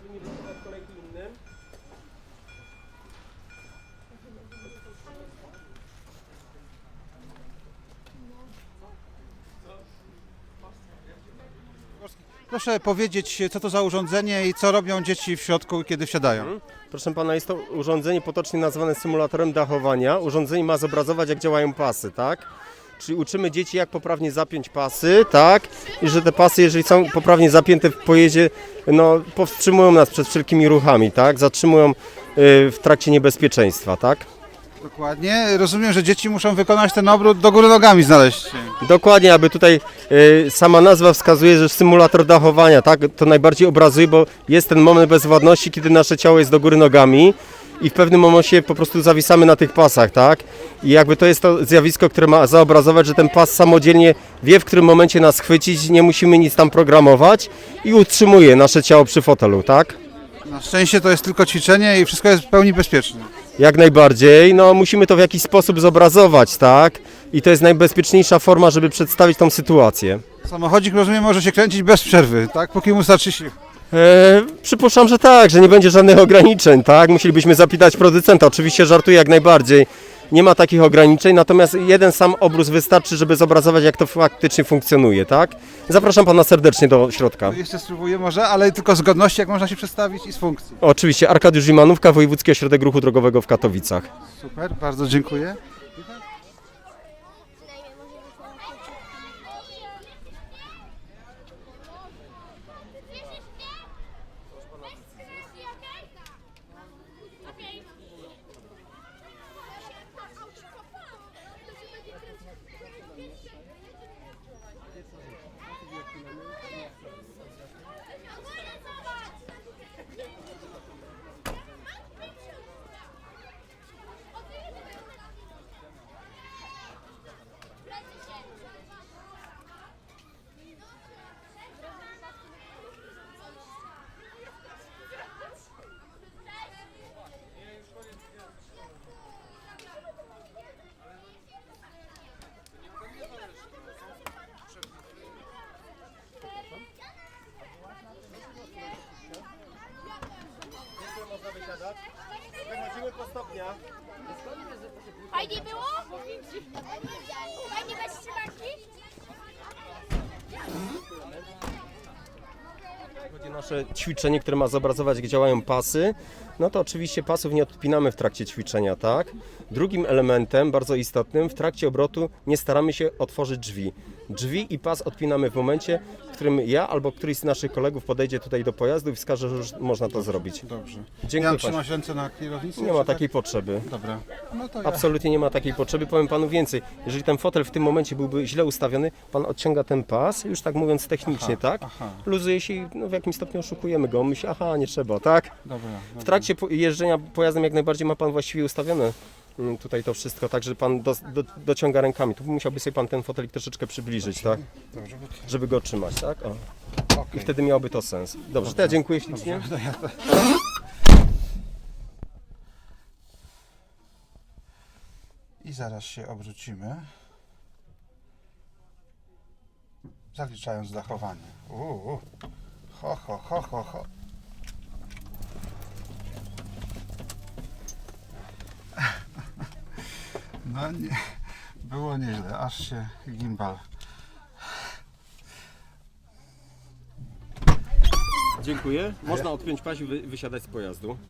żeby nie kolejki innym. Proszę powiedzieć, co to za urządzenie i co robią dzieci w środku, kiedy wsiadają. Proszę pana, jest to urządzenie potocznie nazwane symulatorem dachowania. Urządzenie ma zobrazować, jak działają pasy, tak? Czyli uczymy dzieci, jak poprawnie zapiąć pasy, tak? I że te pasy, jeżeli są poprawnie zapięte w pojeździe, no powstrzymują nas przed wszelkimi ruchami, tak? Zatrzymują y, w trakcie niebezpieczeństwa, tak? Dokładnie. Rozumiem, że dzieci muszą wykonać ten obrót do góry nogami znaleźć się. Dokładnie, aby tutaj y, sama nazwa wskazuje, że symulator dachowania, tak? To najbardziej obrazuje, bo jest ten moment bezwładności, kiedy nasze ciało jest do góry nogami i w pewnym momencie po prostu zawisamy na tych pasach, tak? I jakby to jest to zjawisko, które ma zaobrazować, że ten pas samodzielnie wie, w którym momencie nas chwycić, nie musimy nic tam programować i utrzymuje nasze ciało przy fotelu, tak? Na szczęście to jest tylko ćwiczenie i wszystko jest w pełni bezpieczne. Jak najbardziej, no musimy to w jakiś sposób zobrazować, tak? I to jest najbezpieczniejsza forma, żeby przedstawić tą sytuację. Samochodzik, rozumiem, może się kręcić bez przerwy, tak? Póki mu starczy sił. E, przypuszczam, że tak, że nie będzie żadnych ograniczeń, tak? Musielibyśmy zapytać producenta. Oczywiście żartuję jak najbardziej. Nie ma takich ograniczeń, natomiast jeden sam obrus wystarczy, żeby zobrazować, jak to faktycznie funkcjonuje, tak? Zapraszam pana serdecznie do środka. Jeszcze spróbuję może, ale tylko z godności, jak można się przedstawić i z funkcji. Oczywiście Arkadiusz Zimanówka, Wojewódzki Ośrodek Ruchu Drogowego w Katowicach. Super, bardzo dziękuję. Hadi Wychodzimy po stopniach. Fajnie było? Fajnie nasze ćwiczenie, które ma zobrazować, jak działają pasy. No to oczywiście pasów nie odpinamy w trakcie ćwiczenia, tak? Drugim elementem, bardzo istotnym, w trakcie obrotu nie staramy się otworzyć drzwi. Drzwi i pas odpinamy w momencie, w którym ja albo któryś z naszych kolegów podejdzie tutaj do pojazdu i wskaże, że już można to zrobić. Dobrze. Dziękuję panu. trzymać ręce na kierownicy? Nie ma czy takiej potrzeby. Tak? Dobra. No to ja. Absolutnie nie ma takiej potrzeby. Powiem panu więcej. Jeżeli ten fotel w tym momencie byłby źle ustawiony, pan odciąga ten pas, już tak mówiąc technicznie, tak? aha. Luzuje się i no, w jakimś stopniu oszukujemy go. Myśli, aha, nie trzeba, tak? Dobra. W trakcie po- jeżdżenia pojazdem jak najbardziej ma pan właściwie ustawione mm, tutaj to wszystko, tak, że pan do, do, dociąga rękami. Tu musiałby sobie pan ten fotelik troszeczkę przybliżyć, tak? Dobrze, bo to... Żeby go otrzymać, tak? O. I Okej. wtedy miałoby to sens. Dobrze, to ja dziękuję ślicznie. No ja to... I zaraz się obrócimy. Zaliczając dachowanie. Uuu. Ho, ho, ho, ho, ho. No nie, było nieźle, aż się gimbal. Dziękuję. Można odpiąć pas i wy, wysiadać z pojazdu.